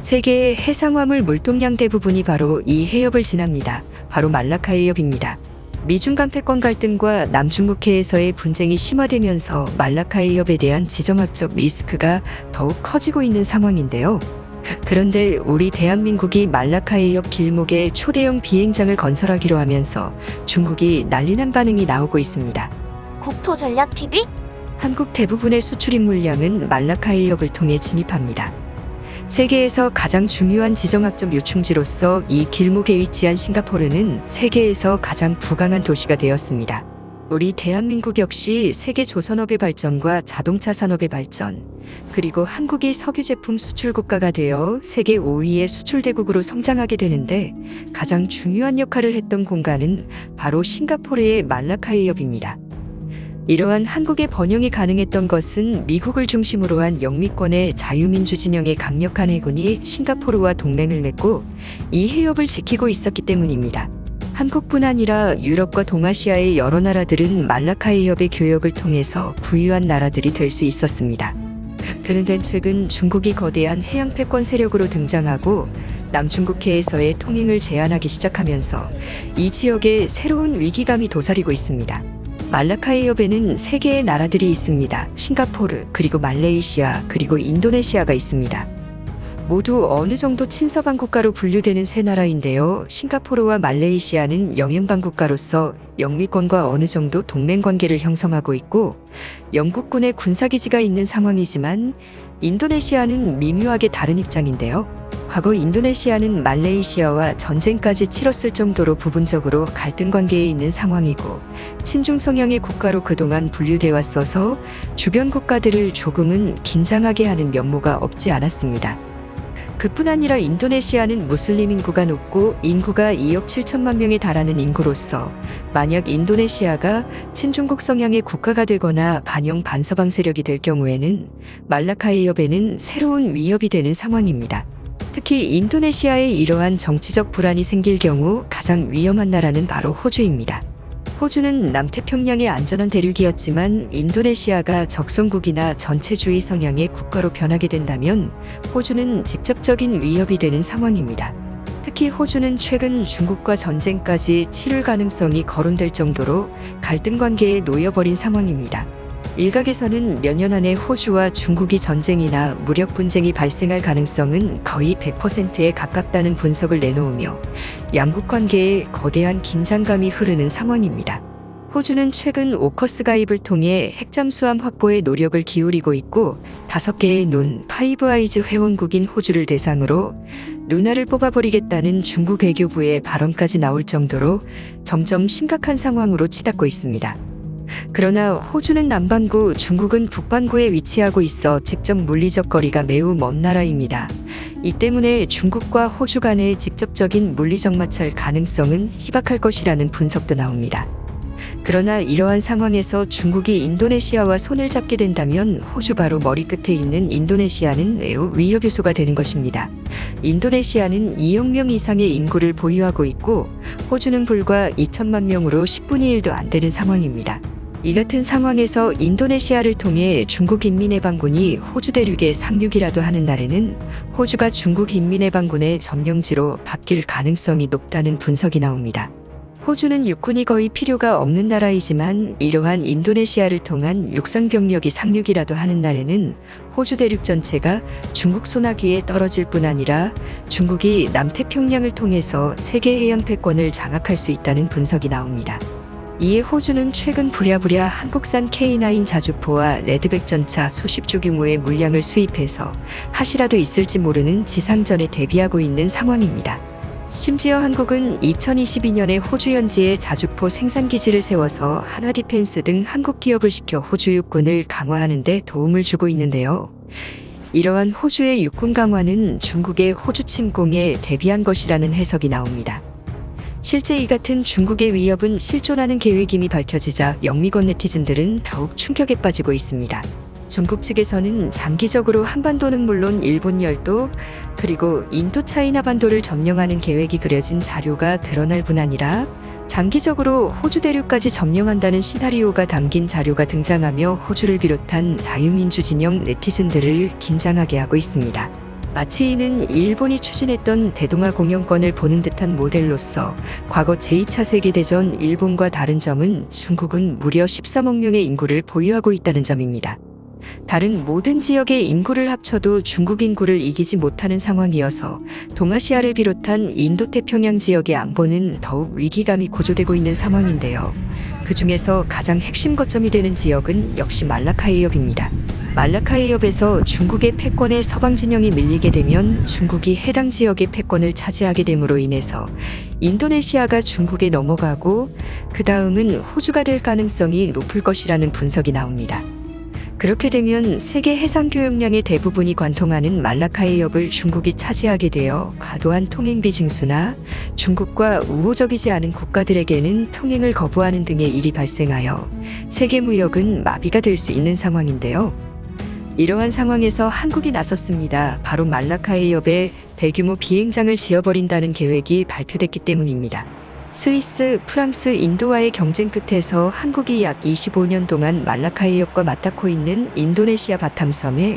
세계의 해상화물 물동량 대부분이 바로 이 해협을 지납니다. 바로 말라카 해협입니다. 미중 간 패권 갈등과 남중국해에서의 분쟁이 심화되면서 말라카 해협에 대한 지정학적 리스크가 더욱 커지고 있는 상황인데요. 그런데 우리 대한민국이 말라카 해협 길목에 초대형 비행장을 건설하기로 하면서 중국이 난리난 반응이 나오고 있습니다. 국토전략TV? 한국 대부분의 수출입 물량은 말라카 해협을 통해 진입합니다. 세계에서 가장 중요한 지정학적 요충지로서 이 길목에 위치한 싱가포르는 세계에서 가장 부강한 도시가 되었습니다. 우리 대한민국 역시 세계 조선업의 발전과 자동차 산업의 발전, 그리고 한국이 석유 제품 수출 국가가 되어 세계 5위의 수출 대국으로 성장하게 되는데 가장 중요한 역할을 했던 공간은 바로 싱가포르의 말라카 해협입니다. 이러한 한국의 번영이 가능했던 것은 미국을 중심으로 한 영미권의 자유민주 진영의 강력한 해군이 싱가포르와 동맹을 맺고 이 해협을 지키고 있었기 때문입니다. 한국뿐 아니라 유럽과 동아시아의 여러 나라들은 말라카 해협의 교역을 통해서 부유한 나라들이 될 수 있었습니다. 그런데 최근 중국이 거대한 해양 패권 세력으로 등장하고 남중국해에서의 통행을 제한하기 시작하면서 이 지역에 새로운 위기감이 도사리고 있습니다. 말라카 해협에는 세 개의 나라들이 있습니다. 싱가포르, 그리고 말레이시아, 그리고 인도네시아가 있습니다. 모두 어느 정도 친서방 국가로 분류되는 세 나라인데요. 싱가포르와 말레이시아는 영연방 국가로서 영미권과 어느 정도 동맹 관계를 형성하고 있고 영국군의 군사기지가 있는 상황이지만 인도네시아는 미묘하게 다른 입장인데요. 과거 인도네시아는 말레이시아와 전쟁까지 치렀을 정도로 부분적으로 갈등 관계에 있는 상황이고 친중 성향의 국가로 그동안 분류돼 왔어서 주변 국가들을 조금은 긴장하게 하는 면모가 없지 않았습니다. 그뿐 아니라 인도네시아는 무슬림 인구가 높고 인구가 2억 7천만 명에 달하는 인구로서 만약 인도네시아가 친중국 성향의 국가가 되거나 반영 반서방 세력이 될 경우에는 말라카 해협에는 새로운 위협이 되는 상황입니다. 특히 인도네시아에 이러한 정치적 불안이 생길 경우 가장 위험한 나라는 바로 호주입니다. 호주는 남태평양의 안전한 대륙이었지만 인도네시아가 적성국이나 전체주의 성향의 국가로 변하게 된다면 호주는 직접적인 위협이 되는 상황입니다. 특히 호주는 최근 중국과 전쟁까지 치를 가능성이 거론될 정도로 갈등 관계에 놓여버린 상황입니다. 일각에서는 몇 년 안에 호주와 중국이 전쟁이나 무력 분쟁이 발생할 가능성은 거의 100%에 가깝다는 분석을 내놓으며 양국 관계에 거대한 긴장감이 흐르는 상황입니다. 호주는 최근 오커스 가입을 통해 핵잠수함 확보에 노력을 기울이고 있고 다섯 개의 눈 파이브 아이즈 회원국인 호주를 대상으로 누나를 뽑아버리겠다는 중국 외교부의 발언까지 나올 정도로 점점 심각한 상황으로 치닫고 있습니다. 그러나 호주는 남반구, 중국은 북반구에 위치하고 있어 직접 물리적 거리가 매우 먼 나라입니다. 이 때문에 중국과 호주 간의 직접적인 물리적 마찰 가능성은 희박할 것이라는 분석도 나옵니다. 그러나 이러한 상황에서 중국이 인도네시아와 손을 잡게 된다면 호주 바로 머리끝에 있는 인도네시아는 매우 위협 요소가 되는 것입니다. 인도네시아는 2억 명 이상의 인구를 보유하고 있고 호주는 불과 2천만 명으로 10분의 1도 안 되는 상황입니다. 이 같은 상황에서 인도네시아를 통해 중국 인민해방군이 호주 대륙에 상륙이라도 하는 날에는 호주가 중국 인민해방군의 점령지로 바뀔 가능성이 높다는 분석이 나옵니다. 호주는 육군이 거의 필요가 없는 나라이지만 이러한 인도네시아를 통한 육상 병력이 상륙이라도 하는 날에는 호주 대륙 전체가 중국 소나기에 떨어질 뿐 아니라 중국이 남태평양을 통해서 세계 해양 패권을 장악할 수 있다는 분석이 나옵니다. 이에 호주는 최근 부랴부랴 한국산 K9 자주포와 레드백 전차 수십 조 규모의 물량을 수입해서 하시라도 있을지 모르는 지상전에 대비하고 있는 상황입니다. 심지어 한국은 2022년에 호주 현지에 자주포 생산 기지를 세워서 하나디펜스 등 한국 기업을 시켜 호주 육군을 강화하는 데 도움을 주고 있는데요. 이러한 호주의 육군 강화는 중국의 호주 침공에 대비한 것이라는 해석이 나옵니다. 실제 이 같은 중국의 위협은 실존하는 계획임이 밝혀지자 영미권 네티즌들은 더욱 충격에 빠지고 있습니다. 중국 측에서는 장기적으로 한반도는 물론 일본 열도 그리고 인도 차이나 반도를 점령하는 계획이 그려진 자료가 드러날 뿐 아니라 장기적으로 호주 대륙까지 점령한다는 시나리오가 담긴 자료가 등장하며 호주를 비롯한 자유민주 진영 네티즌들을 긴장하게 하고 있습니다. 마치 이는 일본이 추진했던 대동아 공영권을 보는 듯한 모델로서 과거 제2차 세계대전 일본과 다른 점은 중국은 무려 13억 명의 인구를 보유하고 있다는 점입니다. 다른 모든 지역의 인구를 합쳐도 중국 인구를 이기지 못하는 상황이어서 동아시아를 비롯한 인도태평양 지역의 안보는 더욱 위기감이 고조되고 있는 상황인데요. 그 중에서 가장 핵심 거점이 되는 지역은 역시 말라카이협입니다. 말라카이협에서 중국의 패권에 서방 진영이 밀리게 되면 중국이 해당 지역의 패권을 차지하게 됨으로 인해서 인도네시아가 중국에 넘어가고 그 다음은 호주가 될 가능성이 높을 것이라는 분석이 나옵니다. 그렇게 되면 세계 해상 교역량의 대부분이 관통하는 말라카이 협을 중국이 차지하게 되어 과도한 통행비 징수나 중국과 우호적이지 않은 국가들에게는 통행을 거부하는 등의 일이 발생하여 세계 무역은 마비가 될 수 있는 상황인데요. 이러한 상황에서 한국이 나섰습니다. 바로 말라카이 협에 대규모 비행장을 지어버린다는 계획이 발표됐기 때문입니다. 스위스, 프랑스, 인도와의 경쟁 끝에서 한국이 약 25년 동안 말라카이 협과 맞닿고 있는 인도네시아 바탐섬에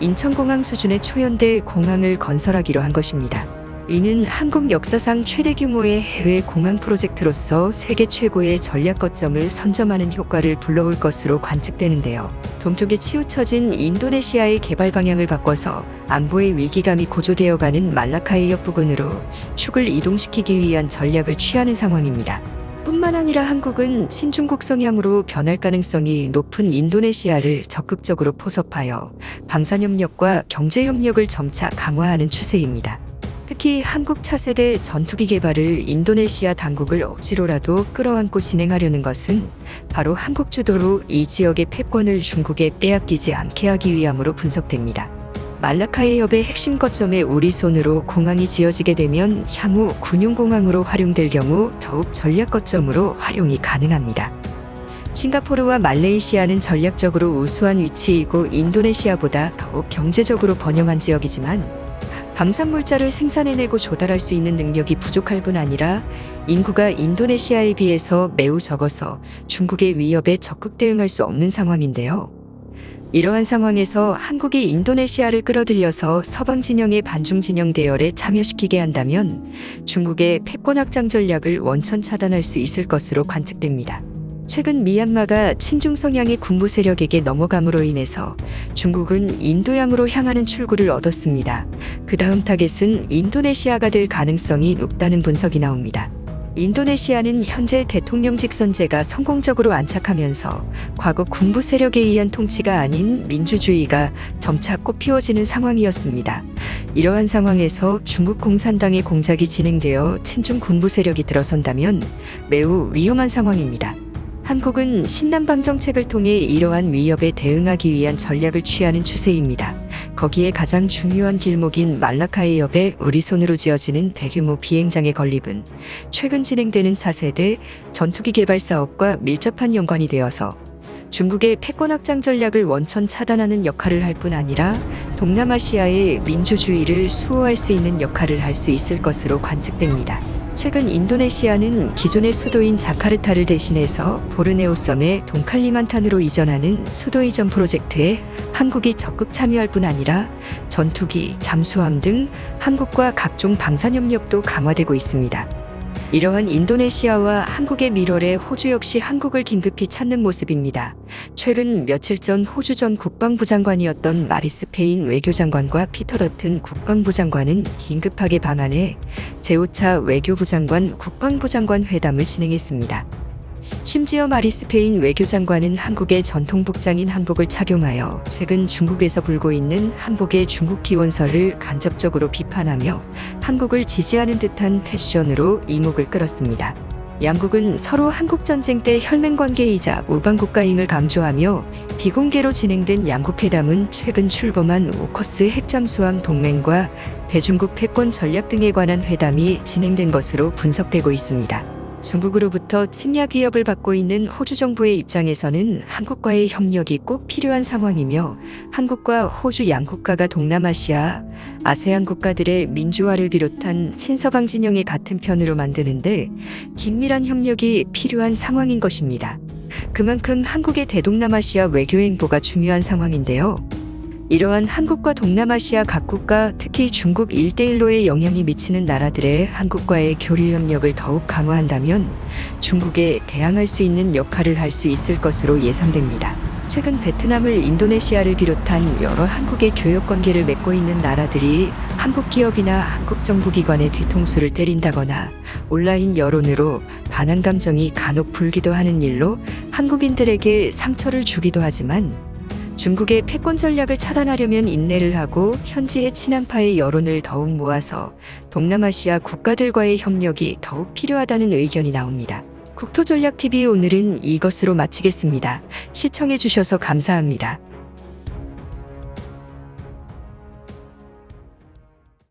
인천공항 수준의 초연대 공항을 건설하기로 한 것입니다. 이는 한국 역사상 최대 규모의 해외 공항 프로젝트로서 세계 최고의 전략 거점을 선점하는 효과를 불러올 것으로 관측되는데요. 동쪽에 치우쳐진 인도네시아의 개발 방향을 바꿔서 안보의 위기감이 고조되어가는 말라카이협 부근으로 축을 이동시키기 위한 전략을 취하는 상황입니다. 뿐만 아니라 한국은 친중국 성향으로 변할 가능성이 높은 인도네시아를 적극적으로 포섭하여 방산협력과 경제협력을 점차 강화하는 추세입니다. 특히 한국 차세대 전투기 개발을 인도네시아 당국을 억지로라도 끌어안고 진행하려는 것은 바로 한국 주도로 이 지역의 패권을 중국에 빼앗기지 않게 하기 위함으로 분석됩니다. 말라카이 협의 핵심 거점에 우리 손으로 공항이 지어지게 되면 향후 군용공항으로 활용될 경우 더욱 전략 거점으로 활용이 가능합니다. 싱가포르와 말레이시아는 전략적으로 우수한 위치이고 인도네시아보다 더욱 경제적으로 번영한 지역이지만 방산물자를 생산해내고 조달할 수 있는 능력이 부족할 뿐 아니라 인구가 인도네시아에 비해서 매우 적어서 중국의 위협에 적극 대응할 수 없는 상황인데요. 이러한 상황에서 한국이 인도네시아를 끌어들여서 서방 진영의 반중 진영 대열에 참여시키게 한다면 중국의 패권 확장 전략을 원천 차단할 수 있을 것으로 관측됩니다. 최근 미얀마가 친중 성향의 군부 세력에게 넘어감으로 인해서 중국은 인도양으로 향하는 출구를 얻었습니다. 그 다음 타겟은 인도네시아가 될 가능성이 높다는 분석이 나옵니다. 인도네시아는 현재 대통령 직선제가 성공적으로 안착하면서 과거 군부 세력에 의한 통치가 아닌 민주주의가 점차 꽃피워지는 상황이었습니다. 이러한 상황에서 중국 공산당의 공작이 진행되어 친중 군부 세력이 들어선다면 매우 위험한 상황입니다. 한국은 신남방 정책을 통해 이러한 위협에 대응하기 위한 전략을 취하는 추세입니다. 거기에 가장 중요한 길목인 말라카이협에 우리 손으로 지어지는 대규모 비행장의 건립은 최근 진행되는 차세대 전투기 개발 사업과 밀접한 연관이 되어서 중국의 패권 확장 전략을 원천 차단하는 역할을 할 뿐 아니라 동남아시아의 민주주의를 수호할 수 있는 역할을 할 수 있을 것으로 관측됩니다. 최근 인도네시아는 기존의 수도인 자카르타를 대신해서 보르네오 섬의 동칼리만탄으로 이전하는 수도 이전 프로젝트에 한국이 적극 참여할 뿐 아니라 전투기, 잠수함 등 한국과 각종 방산 협력도 강화되고 있습니다. 이러한 인도네시아와 한국의 밀월에 호주 역시 한국을 긴급히 찾는 모습입니다. 최근 며칠 전 호주 전 국방부 장관이었던 마리스 페인 외교장관과 피터 더튼 국방부 장관은 긴급하게 방한해 제5차 외교부 장관 국방부 장관 회담을 진행했습니다. 심지어 마리스 페인 외교장관은 한국의 전통 복장인 한복을 착용하여 최근 중국에서 불고 있는 한복의 중국 기원설을 간접적으로 비판하며 한국을 지지하는 듯한 패션으로 이목을 끌었습니다. 양국은 서로 한국 전쟁 때 혈맹 관계이자 우방국가임을 강조하며 비공개로 진행된 양국 회담은 최근 출범한 오커스 핵잠수함 동맹과 대중국 패권 전략 등에 관한 회담이 진행된 것으로 분석되고 있습니다. 중국으로부터 침략 위협을 받고 있는 호주 정부의 입장에서는 한국과의 협력이 꼭 필요한 상황이며 한국과 호주 양국가가 동남아시아, 아세안 국가들의 민주화를 비롯한 친서방 진영의 같은 편으로 만드는데 긴밀한 협력이 필요한 상황인 것입니다. 그만큼 한국의 대동남아시아 외교 행보가 중요한 상황인데요. 이러한 한국과 동남아시아 각국과 특히 중국 일대일로의 영향이 미치는 나라들의 한국과의 교류 협력을 더욱 강화한다면 중국에 대항할 수 있는 역할을 할 수 있을 것으로 예상됩니다. 최근 베트남을 인도네시아를 비롯한 여러 한국의 교역 관계를 맺고 있는 나라들이 한국 기업이나 한국 정부 기관의 뒤통수를 때린다거나 온라인 여론으로 반한 감정이 간혹 불기도 하는 일로 한국인들에게 상처를 주기도 하지만 중국의 패권 전략을 차단하려면 인내를 하고 현지의 친한파의 여론을 더욱 모아서 동남아시아 국가들과의 협력이 더욱 필요하다는 의견이 나옵니다. 국토전략TV 오늘은 이것으로 마치겠습니다. 시청해주셔서 감사합니다.